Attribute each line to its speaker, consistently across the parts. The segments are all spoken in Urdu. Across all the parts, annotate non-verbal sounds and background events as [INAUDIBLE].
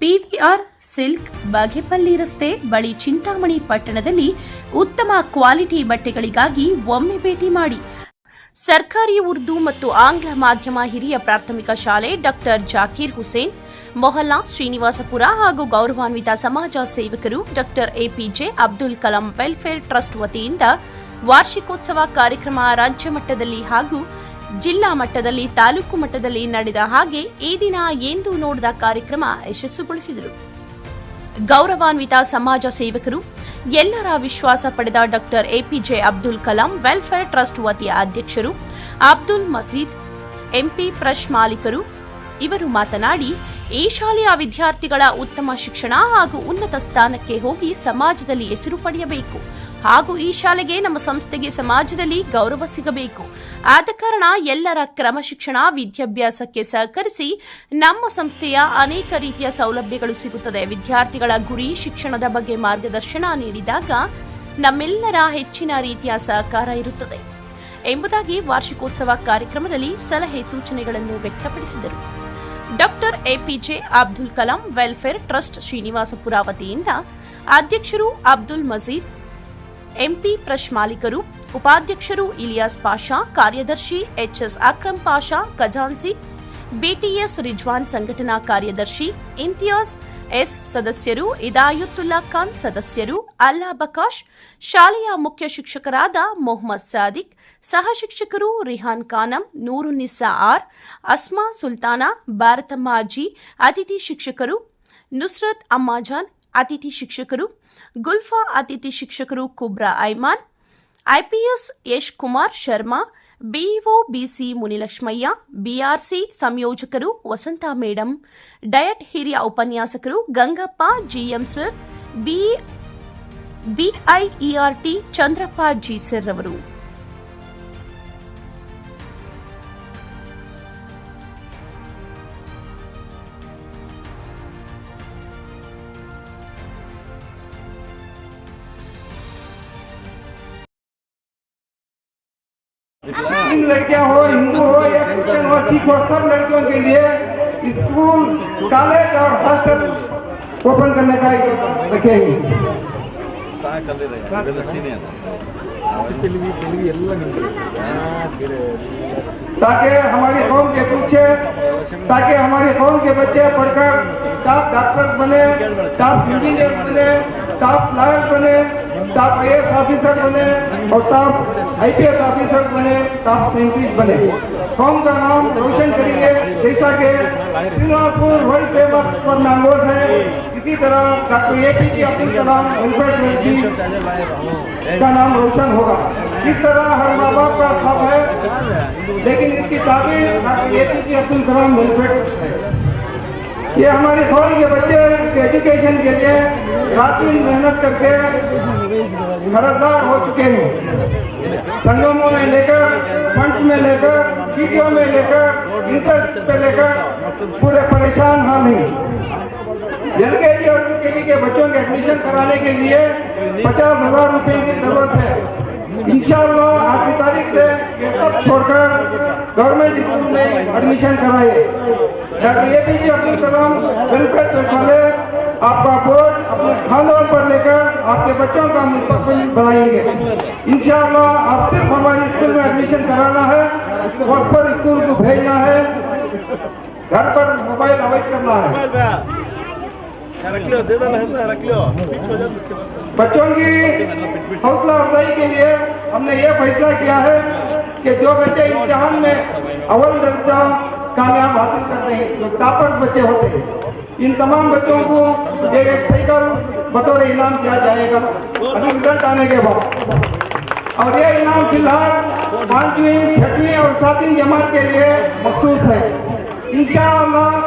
Speaker 1: ಪಿವಿಆರ್ ಸಿಲ್ಕ್ ಬಾಗೇಪಲ್ಲಿ ರಸ್ತೆ ಬಳಿ ಚಿಂತಾಮಣಿ ಪಟ್ಟಣದಲ್ಲಿ ಉತ್ತಮ ಕ್ವಾಲಿಟಿ ಬಟ್ಟೆಗಳಿಗಾಗಿ ಒಮ್ಮೆ ಭೇಟಿ ಮಾಡಿ. ಸರ್ಕಾರಿ ಉರ್ದು ಮತ್ತು ಆಂಗ್ಲ ಮಾಧ್ಯಮ ಹಿರಿಯ ಪ್ರಾಥಮಿಕ ಶಾಲೆ ಡಾಕ್ಟರ್ ಜಾಕೀರ್ ಹುಸೇನ್, ಮೊಹಲ್ಲಾ ಶ್ರೀನಿವಾಸಪುರ ಹಾಗೂ ಗೌರವಾನ್ವಿತ ಸಮಾಜ ಸೇವಕರು doctor APJ Abdul Kalam welfare trust ವತಿಯಿಂದ ವಾರ್ಷಿಕೋತ್ಸವ ಕಾರ್ಯಕ್ರಮ ರಾಜ್ಯ ಮಟ್ಟದಲ್ಲಿ ಹಾಗೂ ಜಿಲ್ಲಾ ಮಟ್ಟದಲ್ಲಿ, ತಾಲೂಕು ಮಟ್ಟದಲ್ಲಿ ನಡೆದ ಹಾಗೆ ಈ ದಿನ ಎಂದು ನೋಡಿದ ಕಾರ್ಯಕ್ರಮ ಯಶಸ್ಸುಗೊಳಿಸಿದರು. ಗೌರವಾನ್ವಿತ ಸಮಾಜ ಸೇವಕರು, ಎಲ್ಲರ ವಿಶ್ವಾಸ ಪಡೆದ doctor APJ Abdul Kalam, welfare trust ವತಿಯ ಅಧ್ಯಕ್ಷರು ಅಬ್ದುಲ್ ಮಸೀದ್, ಎಂಪಿ ಪ್ರಶ್ ಮಾಲೀಕರು, ಇವರು ಮಾತನಾಡಿ, ಈ ಶಾಲೆಯ ವಿದ್ಯಾರ್ಥಿಗಳ ಉತ್ತಮ ಶಿಕ್ಷಣ ಹಾಗೂ ಉನ್ನತ ಸ್ಥಾನಕ್ಕೆ ಹೋಗಿ ಸಮಾಜದಲ್ಲಿ ಹೆಸರು ಪಡೆಯಬೇಕು. ಹಾಗೂ ಈ ಶಾಲೆಗೆ ನಮ್ಮ ಸಂಸ್ಥೆಗೆ ಸಮಾಜದಲ್ಲಿ ಗೌರವ ಸಿಗಬೇಕು. ಆದ ಕಾರಣ ಎಲ್ಲರ ಕ್ರಮಶಿಕ್ಷಣ ವಿದ್ಯಾಭ್ಯಾಸಕ್ಕೆ ಸಹಕರಿಸಿ ನಮ್ಮ ಸಂಸ್ಥೆಯ ಅನೇಕ ರೀತಿಯ ಸೌಲಭ್ಯಗಳು ಸಿಗುತ್ತದೆ. ವಿದ್ಯಾರ್ಥಿಗಳ ಗುರಿ, ಶಿಕ್ಷಣದ ಬಗ್ಗೆ ಮಾರ್ಗದರ್ಶನ ನೀಡಿದಾಗ ನಮ್ಮೆಲ್ಲರ ಹೆಚ್ಚಿನ ರೀತಿಯ ಸಹಕಾರ ಇರುತ್ತದೆ. ಎಂಬುದಾಗಿ ವಾರ್ಷಿಕೋತ್ಸವ ಕಾರ್ಯಕ್ರಮದಲ್ಲಿ ಸಲಹೆ ಸೂಚನೆಗಳನ್ನು ವ್ಯಕ್ತಪಡಿಸಿದರು. Doctor APJ Abdul Kalam, welfare trust Srinivasapura ವತಿಯಿಂದ ಅಧ್ಯಕ್ಷರು ಅಬ್ದುಲ್ ಮಜೀದ್ ಎಂಪಿ ಪ್ರಶ್ ಮಾಲೀಕರು, ಉಪಾಧ್ಯಕ್ಷರು ಇಲಿಯಾಸ್ ಪಾಷಾ, ಕಾರ್ಯದರ್ಶಿ ಎಚ್ಎಸ್ ಅಕ್ರಮ್ ಪಾಷಾ ಖಜಾನ್ಸಿ ಬಿಟಿಎಸ್ ರಿಜ್ವಾನ್ ಸಂಘಟನಾ ಕಾರ್ಯದರ್ಶಿ ಇಂತಿಯಾಜ್ ಎಸ್ ಸದಸ್ಯರು ಇದಾಯುತ್ತುಲ್ಲಾ ಖಾನ್ ಸದಸ್ಯರು, ಅಲ್ಲಾ ಬಕಾಶ್, ಶಾಲೆಯ ಮುಖ್ಯ ಶಿಕ್ಷಕರಾದ ಮೊಹಮ್ಮದ್ ಸಾದಿಕ್, ಸಹ ಶಿಕ್ಷಕರು ರಿಹಾನ್ ಖಾನಂ ನೂರುನಿಸಾ ಆರ್, ಅಸ್ಮಾ ಸುಲ್ತಾನಾ, ಭಾರತಮ್ಮ ಮಾಜಿ ಅತಿಥಿ ಶಿಕ್ಷಕರು ನುಸ್ರತ್ ಅಮ್ಮಾಜಾನ್ ಅತಿಥಿ ಶಿಕ್ಷಕರು ಗುಲ್ಫಾ ಅತಿಥಿ ಶಿಕ್ಷಕರು Kubra Aiman IPS Yash Kumar Sharma BEO BC Munilakshmaiah BRC ಸಂಯೋಜಕರು Vasantha madam DIET ಹಿರಿಯ ಉಪನ್ಯಾಸಕರು Gangappa GM sir B BIERT Chandrappa ji sir ಅವರು
Speaker 2: ان لڑکیاں ہو ہندو ہو یا کرسچن ہو سکھ ہو سب لڑکیوں کے لیے اسکول، کالج اور ہاسٹل اوپن کرنے کا رکھیں گے۔ تاکہ ہماری قوم کے پوچھے تاکہ ہماری قوم کے بچے پڑھ کر ٹاپ ڈاکٹرز بنے ٹاپ انجینئر بنے ٹاپ لائر بنے۔ ٹاپ اے ایس آفیسر بنے اور top I P S officer بنے ٹاپ سائنٹسٹ بنے۔ قوم کا نام روشن کریں گے، جیسا کہ سنوازپور پور ورلڈ فیمس پر ناموز ہے۔ اسی طرح ڈاکٹر اے پی کی اپنی سلام انفرٹ جی کا نام روشن ہوگا۔ اس طرح ہر ماں باپ کا خواب ہے، لیکن اس کی تعبیر ڈاکٹر اے پی کی اپنی سلام انفرٹ ہے۔ یہ ہمارے قوم کے بچے ایجوکیشن کے لیے راتی محنت کر کے قرضدار ہو چکے ہیں۔ سنگموں میں لے کر فنڈ میں لے کر چیٹیوں میں لے کر، انٹرسٹ پہ لے کر پورے پریشان حال ہیں۔ جن کے لیے اور ان کے لیے کے بچوں کے ایڈمیشن کرانے کے لیے پچاس ہزار روپے کی ضرورت ہے۔ انشاءاللہ آج کی تاریخ سے یہ سب چھوڑ کر گورنمنٹ اسکول میں ایڈمیشن کرائے۔ Doctor A P J Abdus Salam welfare trust آپ کا بوجھ اپنے خاندان پر لے کر آپ کے بچوں کا مستقبل بنائیں گے۔ انشاءاللہ آپ صرف ہمارے اسکول میں ایڈمیشن کرانا ہے، وقت پر اسکول کو بھیجنا ہے، گھر پر موبائل اوائڈ کرنا ہے۔ بچوں کی حوصلہ افزائی کے لیے ہم نے یہ فیصلہ کیا ہے کہ جو بچے امتحان میں اول درجہ کامیاب حاصل کرتے ہیں، جو ٹاپرز بچے ہوتے ہیں، ان تمام بچوں کو یہ ایک سائیکل بطور انعام دیا جائے گا۔ رزلٹ آنے کے بعد۔ اور یہ انعام فی الحال پانچویں، چھٹویں اور ساتویں جماعت کے لیے مخصوص ہے۔ انشاءاللہ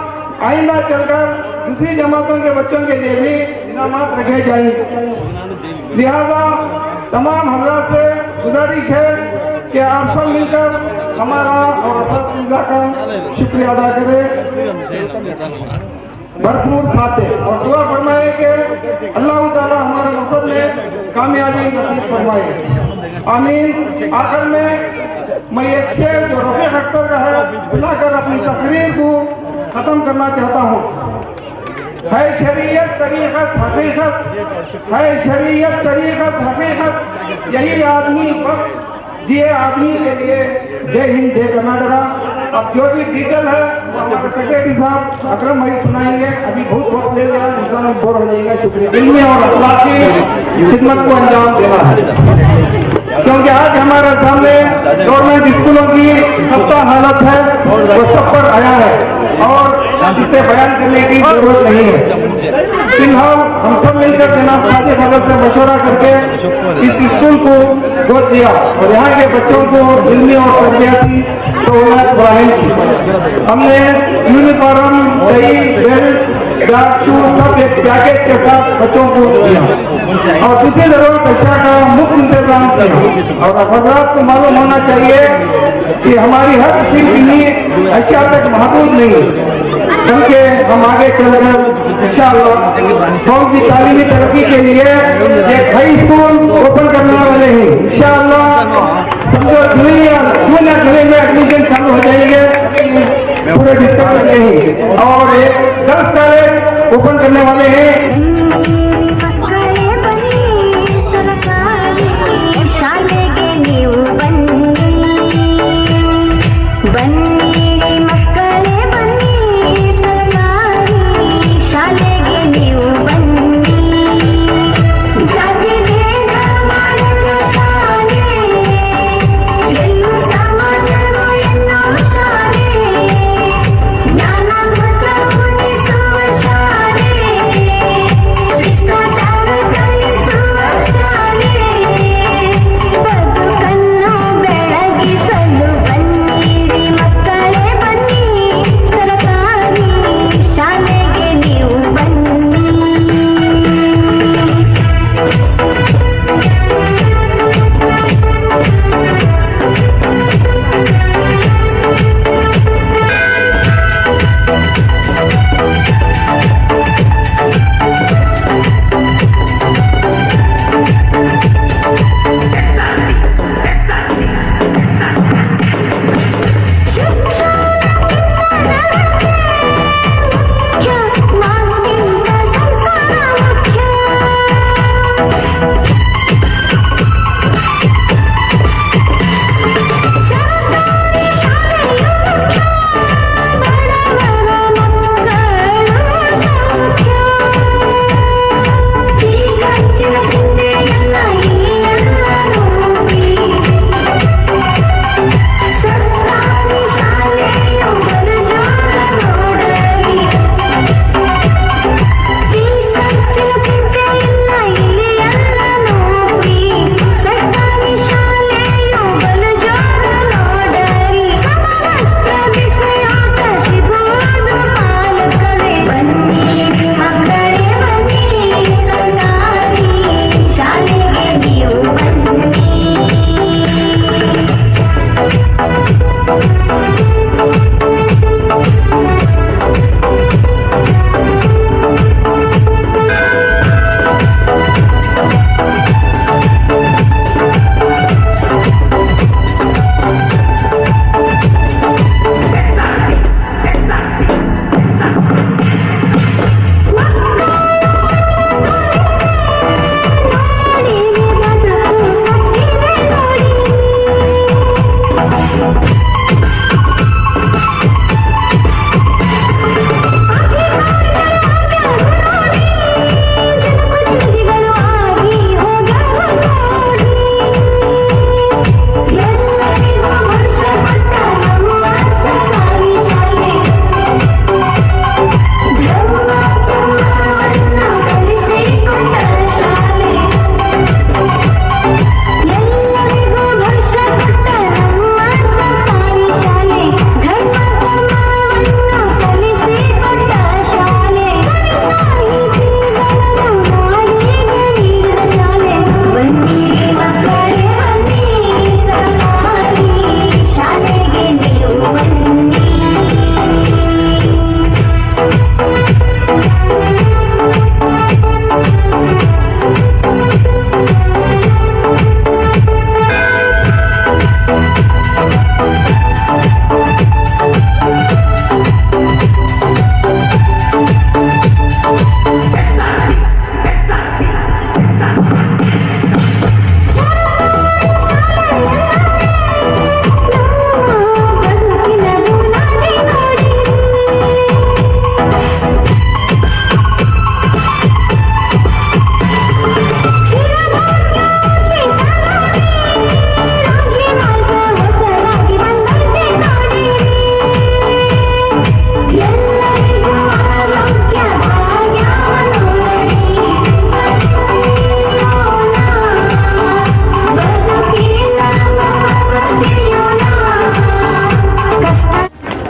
Speaker 2: آئندہ چل کر دوسری جماعتوں کے بچوں کے لیے بھی انعامات رکھے جائیں۔ لہذا تمام حضرات سے گزارش ہے کہ آپ سب مل کر ہمارا اور اساتذہ کا شکریہ ادا کریں۔ بھرپور ساتھ اور دعا فرمائے کہ اللہ تعالیٰ ہمارے مقصد میں کامیابی نصیب فرمائے۔ آمین۔ آخر میں میں ایک شیر جو رفیع اختر کا ہے بلا کر اپنی تقریر کو ختم کرنا چاہتا ہوں۔ ہے شریعت، طریقت، حقیقت. ہے شریعت، طریقت، حقیقت. یہی آدمی وقت جی یہ آدمی کے لیے جے ہند، جے کرناٹکا. اب جو بھی ڈیٹیل ہے ہمارے سیکرٹری صاحب، اکرم بھائی سنائیں گے ابھی بہت وقت لے لیا انسان بور ہو جائے گا. شکریہ. میں اور اخلاق کی خدمت کو انجام دینا ہے۔ کیونکہ آج ہمارے سامنے گورنمنٹ اسکولوں کی خستہ حالت ہے، وہ سب پر آیا ہے۔ اور جسے جی بیان کرنے کی ضرورت نہیں ہے۔ فی الحال ہم سب مل کر جناب صادق حضرت سے مشورہ کر کے اس اسکول کو گود دیا اور یہاں کے بچوں کو علمی اور تربیتی سہولت فراہم کی۔ ہم نے یونیفارم دہی بیلٹ ڈارک شوز سب ایک پیکٹ کے ساتھ بچوں کو دیا۔ اور دوسری ضرورت اچھا کا مفت انتظام کیا۔ اور حضرات کو معلوم ہونا چاہیے کہ ہماری ہر کسی کی اچھا تک محدود نہیں کیونکہ ہم آگے چل کر انشاءاللہ قوم کی تعلیمی ترقی کے لیے ایک ہائی اسکول اوپن کرنے والے ہیں۔ انشاءاللہ سمجھو جھولی یا جھولی میں ایڈمیشن چالو ہو جائیں گے پورے ڈسکاؤنٹ نہیں اور ایک دس کالج اوپن کرنے والے
Speaker 3: ہیں۔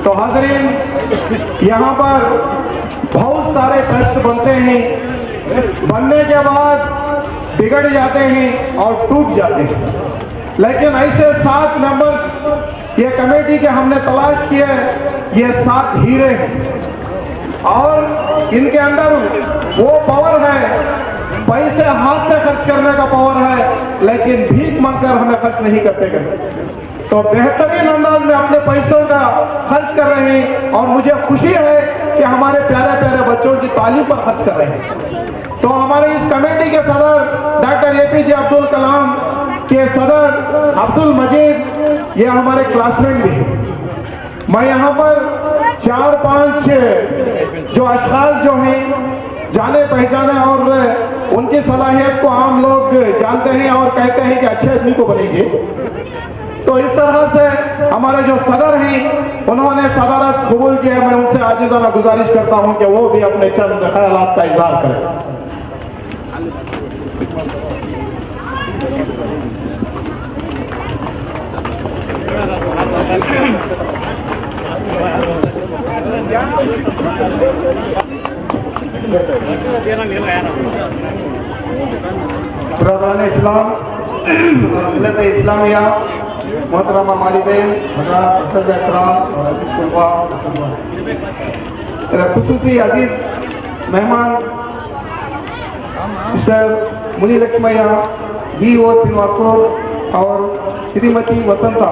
Speaker 2: تو حاضرین، یہاں پر بہت سارے ٹرسٹ بنتے ہیں۔ بننے کے بعد بگڑ جاتے ہیں اور ٹوٹ جاتے ہیں۔ لیکن ایسے سات نمبرز، یہ کمیٹی کے ہم نے تلاش کیے یہ سات ہیرے ہیں۔ اور ان کے اندر وہ پاور ہے پیسے ہاتھ سے خرچ کرنے کا پاور ہے، لیکن بھیک مانگ کر ہمیں خرچ نہیں کرتے گئے۔ تو بہترین انداز میں اپنے پیسوں کا خرچ کر رہے ہیں اور مجھے خوشی ہے کہ ہمارے پیارے پیارے بچوں کی تعلیم پر خرچ کر رہے ہیں۔ تو ہمارے اس کمیٹی کے صدر ڈاکٹر اے پی جے عبد الکلام کے صدر عبد المجید یہ ہمارے کلاس میٹ بھی ہیں۔ میں یہاں پر چار پانچ جو اشخاص جو ہیں، جانے پہچانے اور ان کی صلاحیت کو عام لوگ جانتے ہیں اور کہتے ہیں کہ اچھے آدمی کو بنے گے۔ تو اس طرح سے ہمارے جو صدر ہیں، انہوں نے صدارت قبول کیا۔ میں ان سے عاجزانہ گزارش کرتا ہوں کہ وہ بھی اپنے چند خیالات کا اظہار کریں۔ برادران اسلام ملت اسلامیہ محترمہ والدین حضرات اسد اکرام اور عزیز طلباء خصوصی عزیز مہمان mister Muni Lakshmaiah B O Srivastav اور شریمتی وسنتا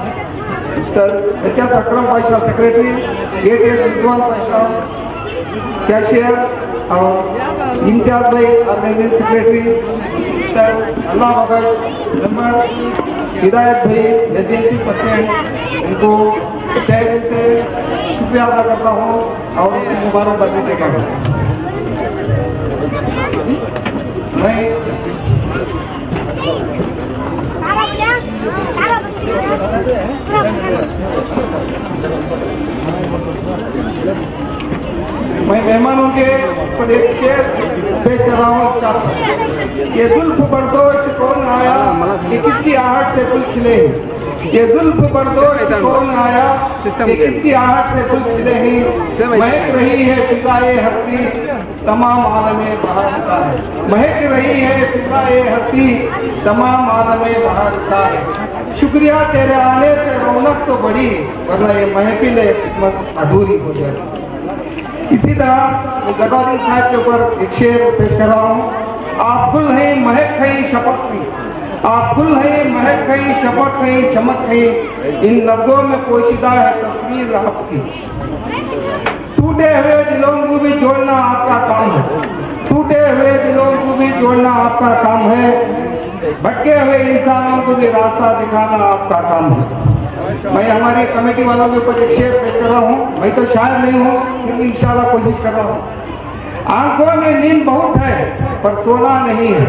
Speaker 2: وائس پریزیڈنٹ جناب Ilyas Pasha mister HS Akram Pasha secretary A S Rizwan Pasha cashier اور امتیاز بھائی آرگنائزنگ سیکریٹری مسٹر اللہ بغل ممبر ہدایت بھائی ریزیڈنسی پرسنٹ ان کو تہ دل سے شکریہ ادا کرتا ہوں اور ان کو مبارکباد دینے کا میں مہمانوں کے پیش ہوں یہ زلف بردوش کون آیا؟ کہ کس کی آہٹ سے پل کھلے یہ زلف بردوش کون آیا؟ کہ کس کی آہٹ سے پل کھلے ہیں؟ مہک رہی ہے فضائے ہستی تمام عالم بہار کا ہے۔ مہک رہی ہے فضائے ہستی تمام عالم بہار کا ہے۔ شکریہ تیرے آنے سے رونق تو بڑی ورنہ یہ محفل خدمت ادھوری ہو جائے۔ اسی طرح میں گدوادی صاحب کے اوپر ایک شعر پیش کر رہا ہوں۔ آپ گل ہیں، مہک ہیں شپت ہیں۔ آپ گل ہیں، مہک ہیں شپت ہیں، چمک ہیں۔ ان لفظوں میں پوشیدہ ہے تصویر آپ کی۔ ٹوٹے ہوئے دلوں کو بھی جوڑنا آپ کا کام ہے۔ ٹوٹے ہوئے دلوں کو بھی جوڑنا آپ کا کام ہے۔ بھٹکے ہوئے انسانوں کو بھی راستہ دکھانا آپ کا کام ہے۔ میں ہماری کمیٹی والوں کے اوپر ایک شعر پیش کر رہا ہوں۔ میں تو شاعر نہیں ہوں، لیکن انشاءاللہ کوشش کر رہا ہوں۔ آنکھوں میں نیند بہت ہے، پر سونا نہیں ہے۔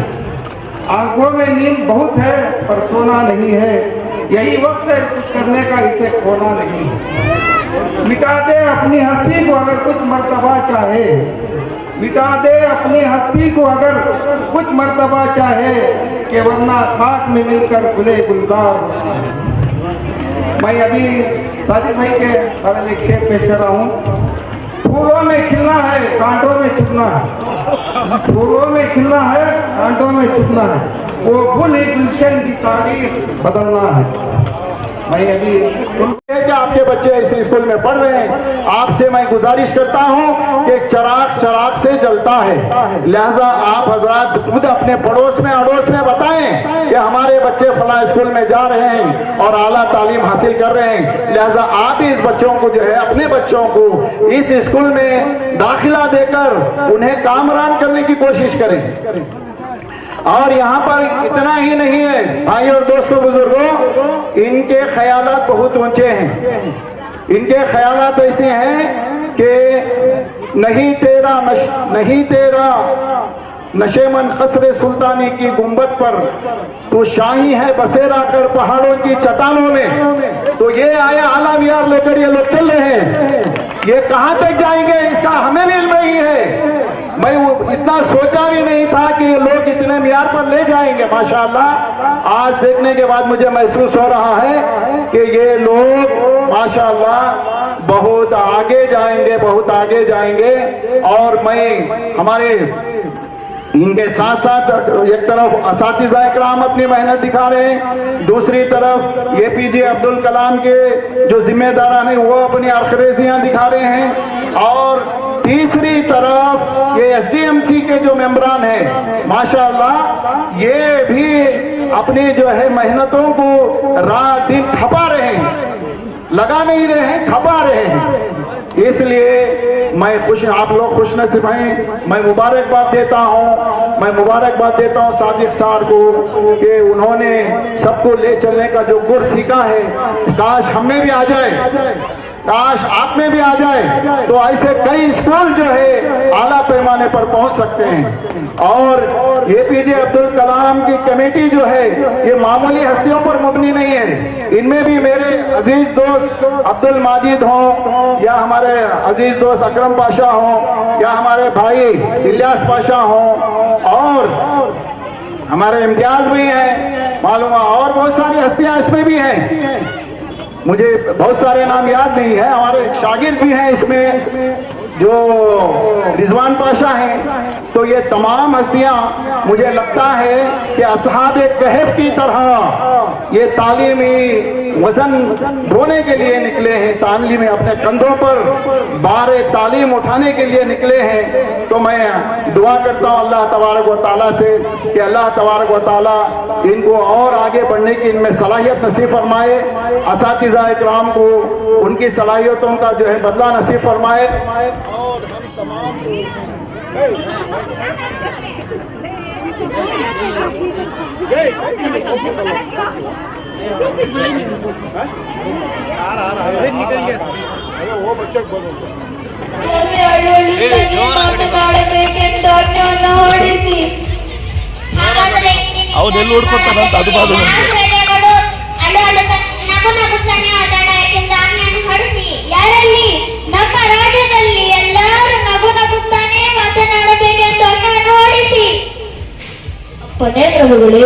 Speaker 2: آنکھوں میں نیند بہت ہے، پر سونا نہیں ہے۔ یہی وقت ہے، کچھ کرنے کا اسے کھونا نہیں ہے۔ مٹا دے اپنی ہستی کو اگر کچھ مرتبہ چاہے۔ مٹا دے اپنی ہستی کو اگر کچھ مرتبہ چاہے کہ ورنہ خاک میں مل کر کھلے گلزار میں ابھی ساجد بھائی کے بارے ایک شعر پیش کر رہا ہوں۔ پھولوں میں کھلنا ہے، کانٹوں میں چھپنا ہے۔ پھولوں میں کھلنا ہے، کانٹوں میں چھپنا ہے۔ وہ گل ہی گلشن کی تاریخ بدلنا ہے۔ میں ابھی
Speaker 4: کہ آپ کے بچے ایسے اسکول میں پڑھ رہے ہیں، آپ سے میں گزارش کرتا ہوں کہ چراغ چراغ سے جلتا ہے۔ لہذا آپ حضرات خود اپنے پڑوس میں، اڑوس میں بتائیں کہ ہمارے بچے فلاں اسکول میں جا رہے ہیں اور اعلیٰ تعلیم حاصل کر رہے ہیں۔ لہذا آپ اس بچوں کو جو ہے، اپنے بچوں کو اس اسکول میں داخلہ دے کر انہیں کامران کرنے کی کوشش کریں۔ اور یہاں پر اتنا ہی نہیں ہے۔ بھائی اور دوستوں بزرگوں ان کے خیالات بہت اونچے ہیں۔ ان کے خیالات ایسے ہیں کہ نہیں تیرا نہیں تیرا نشے من قصر سلطانی کی گمبت پر تو شاہی ہے بسیرا کر پہاڑوں کی چٹانوں میں۔ تو یہ آیا اعلیٰ لے کر یہ لوگ چل رہے ہیں۔ یہ کہاں تک جائیں گے؟ اس کا ہمیں بھی علم نہیں ہے۔ میں اتنا سوچا بھی نہیں تھا کہ یہ لوگ اتنے معیار پر لے جائیں گے، ماشاءاللہ۔ آج دیکھنے کے بعد مجھے محسوس ہو رہا ہے کہ یہ لوگ، ماشاءاللہ، بہت آگے جائیں گے، بہت آگے جائیں گے۔ اور میں، ہمارے ان کے ساتھ ساتھ ایک طرف اساتذہ اکرام اپنی محنت دکھا رہے ہیں، دوسری طرف اے پی جے عبد الکلام کے جو ذمہ داران ہیں، وہ اپنی ارخریزیاں دکھا رہے ہیں۔ اور تیسری طرف یہ ایس ڈی ایم سی کے جو ممبران ہیں، ماشاءاللہ، یہ بھی اپنی جو ہے محنتوں کو رات دن تھپا رہے ہیں۔ لگا نہیں رہے ہیں تھپا رہے ہیں۔ اس لیے میں خوش آپ لوگ خوش نصیب ہیں۔ میں مبارکباد دیتا ہوں۔ میں مبارکباد دیتا ہوں صادق سار کو کہ انہوں نے سب کو لے چلنے کا جو گر سیکھا ہے، کاش ہمیں بھی آ جائے۔ کاش آپ میں بھی آ جائے تو ایسے کئی اسکول جو ہے اعلیٰ پیمانے پر پہنچ سکتے ہیں۔ اور یہ پی جے عبد الکلام کی کمیٹی جو ہے، یہ معمولی ہستیوں پر مبنی نہیں ہے۔ ان میں بھی میرے عزیز دوست عبد الماجد ہوں، یا ہمارے عزیز دوست اکرم پاشا ہوں، یا ہمارے بھائی الیاس پاشا ہوں۔ اور ہمارے امتیاز بھی ہیں، معلوم اور بہت ساری ہستیاں اس میں بھی ہیں۔ مجھے بہت سارے نام یاد نہیں ہے ہمارے شاگرد بھی ہیں اس میں جو رضوان پاشا ہیں۔ تو یہ تمام ہستیاں مجھے لگتا ہے کہ اصحاب کہف کی طرح یہ تعلیمی وزن ڈھونے کے لیے نکلے ہیں تعلیم میں اپنے کندھوں پر بار تعلیم اٹھانے کے لیے نکلے ہیں۔ تو میں دعا کرتا ہوں اللہ تبارک و تعالیٰ سے کہ اللہ تبارک و تعالیٰ ان کو اور آگے بڑھنے کی ان میں صلاحیت نصیب فرمائے۔ اساتذہ اکرام کو ان کی صلاحیتوں کا جو ہے بدلہ نصیب فرمائے۔ اور ہم تمام
Speaker 5: ಎಲ್ಲಿ ಹುಡ್ಕೊತಾನಂತ ಅದು ಬಾದು ನಮ್ಗೆ. ನಮ್ಮ ರಾಜ್ಯದಲ್ಲಿ ಎಲ್ಲರೂ ನಗು ನಗುತ್ತಾನೆ ಮಾತನಾಡಬೇಕೆಂದು
Speaker 6: ಕೊನೆ ಪ್ರಭುಗಳೇ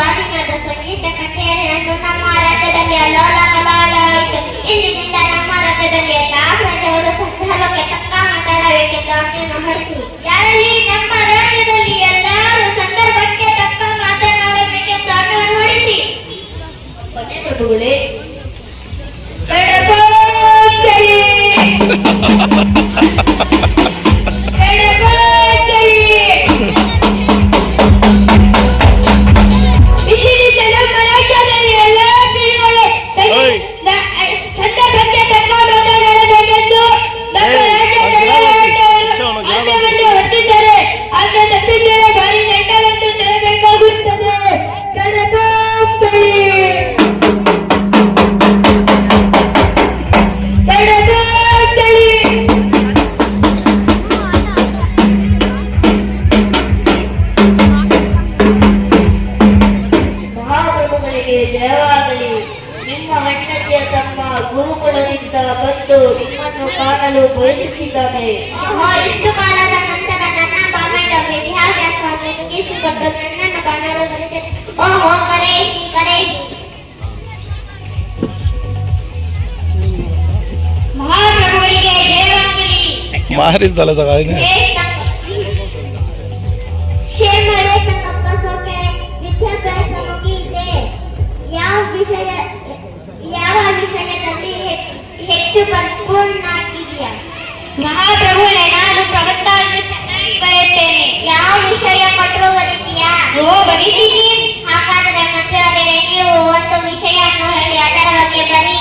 Speaker 5: ಆಗಿನದ ಸಂಗೀತ ಕಚೇರಿಯನ್ನು ನಮ್ಮ ರಾಜ್ಯದಲ್ಲಿ ಅಲ್ಲೋಲ ಕಲಾಲ ಆಯಿತು. ಇಂದಿನಿಂದ ನಮ್ಮ ರಾಜ್ಯದಲ್ಲಿ ಎಲ್ಲಾ ಪ್ರಜೆಗಳು ಸಂದರ್ಭಕ್ಕೆ ತಕ್ಕ ಮಾತಾಡಬೇಕೆಂದು ಆಜ್ಞೆಯನ್ನು ಹೊರಡಿಸಿ ಯಾರಲ್ಲಿ ನಮ್ಮ ರಾಜ್ಯದಲ್ಲಿ ಎಲ್ಲರೂ ಸಂದರ್ಭಕ್ಕೆ ತಕ್ಕ ಮಾತನಾಡಬೇಕೆಂದು ಆಜ್ಞೆಯನ್ನು ಹೊರಡಿಸಿ.
Speaker 6: ಕೊನೆ ಪ್ರಭುಗಳೇ
Speaker 7: ಎಡಬಾರ್ಗಲಿ. [LAUGHS]
Speaker 6: ಮತ್ತು ನಿಮ್ಮನ್ನು ಕಾಣಲು ಬಯಸುತ್ತಿದ್ದಾನೆ
Speaker 5: ಇಷ್ಟು ಕಾಲದ ನಂತರ ನನ್ನ ಬಾಬೆಯ ಮೇಲೆ ಹವ್ಯಾಸವನ್ನು ಮುಗಿಸಿಕೊಂಡು ಯಾವ ವಿಷಯ ಹೆಚ್ಚು ಪರಿಪೂರ್ಣಾಗಿದೆಯಾ
Speaker 7: ಮಹಾಪ್ರಭುಳೆ ನಾನು ಪ್ರಬಂಧವನ್ನು ಚೆನ್ನಾಗಿ ಬರೆಯುತ್ತೇನೆ.
Speaker 5: ಯಾವ ವಿಷಯ ಕೊಟ್ಟರು ಬರೀತೀಯಾ?
Speaker 7: ಓ ಬರೀತೀನಿ.
Speaker 5: ಹಾಗಾದ್ರೆ ಮತ್ತೆ ನೀವು ಒಂದು ವಿಷಯವನ್ನು ಹೇಳಿ ಅದರ ಬಗ್ಗೆ ಬರೀ.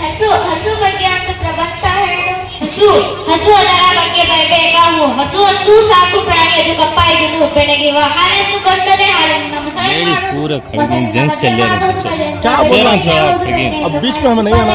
Speaker 5: ಹಸು ಹಸು ಬಗ್ಗೆ ಒಂದು ಪ್ರಬಂಧ ಹೇಳು.
Speaker 7: ಹಸು ಹಸು ಅದರ ಬಗ್ಗೆ ಹಸು ಅಂತೂ ಸಾಕು ಪ್ರಾಣಿ ಅದು ಕಪ್ಪಾಯಿದ್ದು ಬೆಳಗಿರುವ ಹಾಲನ್ನು ಕೊಡ್ತದೆ ಹಾಲನ್ನು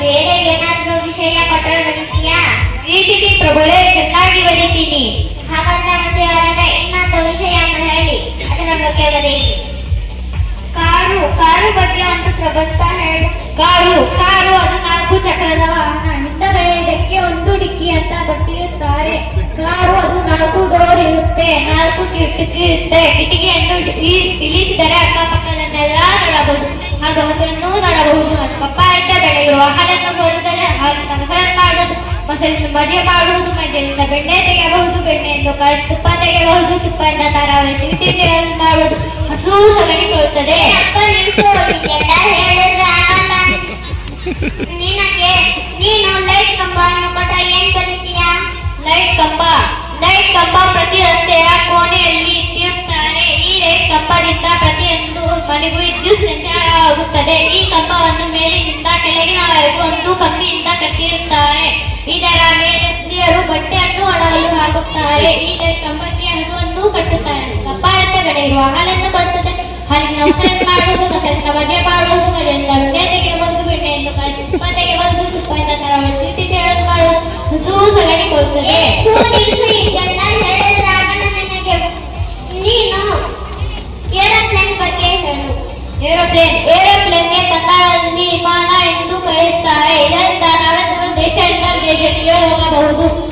Speaker 5: ಬೇರೆ ವಿಷಯ
Speaker 7: ಚೆನ್ನಾಗಿ ಬರೀತೀನಿ.
Speaker 5: ಹಾಗಾದ್ರೆ ಮತ್ತೆ ಅವರ ಇನ್ನೊಂದು ಹೇಳಿ ಅದನ್ನು ಬಗ್ಗೆ ಕಾರು
Speaker 6: ಕಾರು ಬಗ್ಗೆ ಅಂತ ಪ್ರಬಂಧ
Speaker 5: ಹೇಳು.
Speaker 7: ಕಾರು ಕಾರು ಅದು ನಾಲ್ಕು ಚಕ್ರದ ವಾಹನ. ಹಿಂದಗಡೆ ಇದಕ್ಕೆ ಒಂದು ಡಿಕ್ಕಿ ಅಂತ ಬರ್ತಿರುತ್ತಾರೆ ಕಾರು ಅದು ನಾಲ್ಕು ಡೋರ್ ಇರುತ್ತೆ, ನಾಲ್ಕು ಕಿಟಕಿ ಇರುತ್ತೆ. ಕಿಟಕಿಯನ್ನು ಇಳಿ- ಇಳಿಸಿದರೆ ಅಕ್ಕಪಕ್ಕದನ್ನೆಲ್ಲ ನೋಡಬಹುದು. ಹಾಗೂ ಅದನ್ನು ನೋಡಬಹುದು. ಅದು ಇದ್ದ ಬೆಳೆಯುವ ಹಾಲನ್ನು ಕೊಡುತ್ತದೆ ಹಾಗೂ ಮೊಸರನ್ನು ಮಾಡುವುದು ಮೊಸರಿನ ಮಜೆ ಮಾಡುವುದು ಮಜೆಯಿಂದ ಬೆಣ್ಣೆ ತೆಗೆಯಬಹುದು ಬೆಣ್ಣೆಯಿಂದ ತುಪ್ಪ ತೆಗೆಯಬಹುದು ತುಪ್ಪದಿಂದ ತರಾವರಿ ತಿಂಡಿಗಳನ್ನು ಮಾಡುವುದು. ಹಸು ಸಗಣಿ ಕೊಡುತ್ತದೆ
Speaker 5: ನಿನಗೆ ನೀನು ಲೈಟ್ ಕಂಬವನ್ನು ಕೊಟ್ಟ ಏನ್ ಕಲಿತೀಯಾ?
Speaker 7: ಲೈಟ್ ಕಂಬ. ಲೈಟ್ ಕಂಬ ಪ್ರತಿ ರಸ್ತೆಯ ಕೋಣೆಯಲ್ಲಿ ಕಂಬದಿಂದ ಪ್ರತಿಯೊಂದು ಮನೆಗೂ ವಿದ್ಯುತ್ ಸಂಚಾರವಾಗುತ್ತದೆ. ಈ ಕಂಬವನ್ನು ಮೇಲಿನಿಂದ ಕೆಳಗಿನವರೆಗೂ ಒಂದು ಕಂಬಿಯಿಂದ ಕಟ್ಟಿರುತ್ತಾರೆ. ಇದರ ಮೇಲೆ ಸ್ತ್ರೀಯರು ಬಟ್ಟೆಯನ್ನು ಒಣಗಲು ಹಾಕುತ್ತಾರೆ. ಈ ಕಂಬಕ್ಕೆ ಹಸುವನ್ನು ಕಟ್ಟುತ್ತಾರೆ. ಅಂತ ಬೆಳೆಯುವ ಹಾಲನ್ನು ಬರುತ್ತದೆ. ಹಾಲಿನ ಮೊಸರನ್ನು ಮಾಡುವುದು ಮೊಸರಿನ ಬಗೆ ಮಾಡುವುದು ಮಜೆಯಿಂದ ಬೆಣ್ಣೆ ಒಂದು ಬೆಣ್ಣೆಯನ್ನು ಕಾಯಿಸಿ ತುಪ್ಪ ಒಂದು ಸುಪ್ಪ ತರವಳಿಸಿ ತಿಂಡಿಗಳನ್ನು ಮಾಡುವುದು, ಹಸು ಸಗಣಿ ಕೊಡುತ್ತದೆ.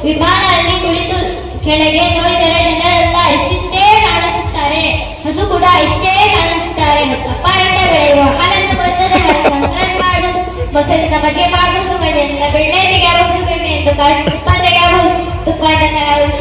Speaker 7: ಹೋಗಬಹುದು ವಿಮಾನದಲ್ಲಿ ಕುಳಿತು ಕೆಳಗೆ ನೋಡಿದರೆ ಜನರೆಲ್ಲ ಇಷ್ಟಿಷ್ಟೇ ಕಾಣಿಸುತ್ತಾರೆ, ಹಸು ಕೂಡ ಇಷ್ಟೇ ಕಾಣಿಸುತ್ತಾರೆ. ಅಪಾಯದ ಬೆಳೆಯುವ ಹಾಲನ್ನು ಮಾಡುವುದು ಮೊಸರಿನ ಬಗ್ಗೆ ಮಾಡುವುದು ಮನೆಯಿಂದ ಬೆಣ್ಣೆ ತೆಗೆಯಬಹುದು ಬೆಣ್ಣೆಯಿಂದ ಕಾಯಿ ತುಪ್ಪ ತೆಗೆಯಬಹುದು ತುಪ್ಪ ತರಬಹುದು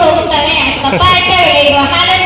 Speaker 7: ಕರ್ಕೊಂಡು ಹೋಗುತ್ತಾನೆ ಹಾಗೂ ಹಸುವನ್ನು